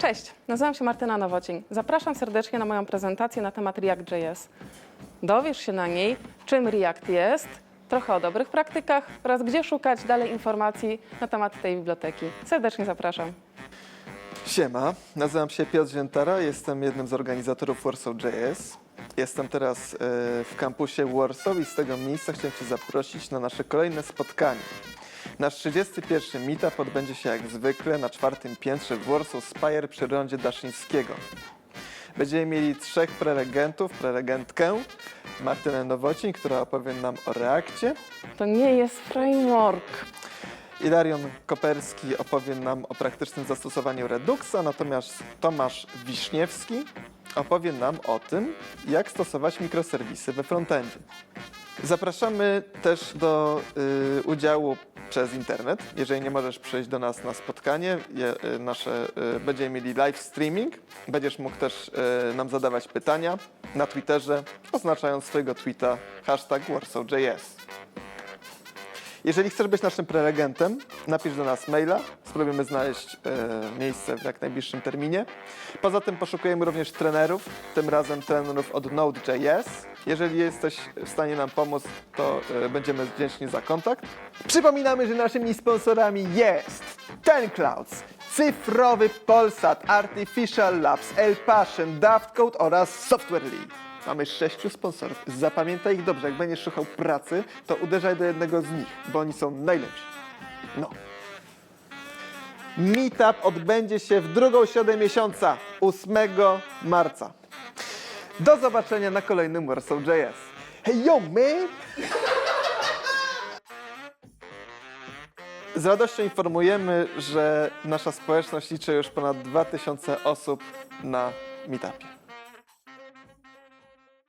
Cześć, nazywam się Martyna Nowocień. Zapraszam serdecznie na moją prezentację na temat React.js. Dowiesz się na niej, czym React jest, trochę o dobrych praktykach oraz gdzie szukać dalej informacji na temat tej biblioteki. Serdecznie zapraszam. Siema, nazywam się Piotr Ziętara, jestem jednym z organizatorów Warsaw.js. Jestem teraz e, w kampusie Warsaw i z tego miejsca chciałem Cię zaprosić na nasze kolejne spotkanie. Nasz 31. meetup odbędzie się jak zwykle na czwartym piętrze w Warsaw Spire przy rondzie Daszyńskiego. Będziemy mieli trzech prelegentów, prelegentkę, Martynę Nowocin, która opowie nam o Reakcie, To nie jest framework. Ilarion Koperski opowie nam o praktycznym zastosowaniu Reduxa, natomiast Tomasz Wiśniewski opowie nam o tym, jak stosować mikroserwisy we frontendzie. Zapraszamy też do y, udziału przez internet. Jeżeli nie możesz przyjść do nas na spotkanie, je, y, nasze, y, będziemy mieli live streaming. Będziesz mógł też y, nam zadawać pytania na Twitterze, oznaczając swojego tweeta hashtag WarsawJS. Jeżeli chcesz być naszym prelegentem, napisz do nas maila. Spróbujemy znaleźć e, miejsce w jak najbliższym terminie. Poza tym poszukujemy również trenerów, tym razem trenerów od Node.js. Jeżeli jesteś w stanie nam pomóc, to e, będziemy wdzięczni za kontakt. Przypominamy, że naszymi sponsorami jest Ten Clouds, Cyfrowy Polsat, Artificial Labs, El Passion, Daft Code oraz Software League. Mamy sześciu sponsorów. Zapamiętaj ich dobrze. Jak będziesz szukał pracy, to uderzaj do jednego z nich, bo oni są najlepsi. No. Meetup odbędzie się w drugą środę miesiąca, 8 marca. Do zobaczenia na kolejnym Warsaw.js. Hey yo, man! Z radością informujemy, że nasza społeczność liczy już ponad 2000 osób na meetupie.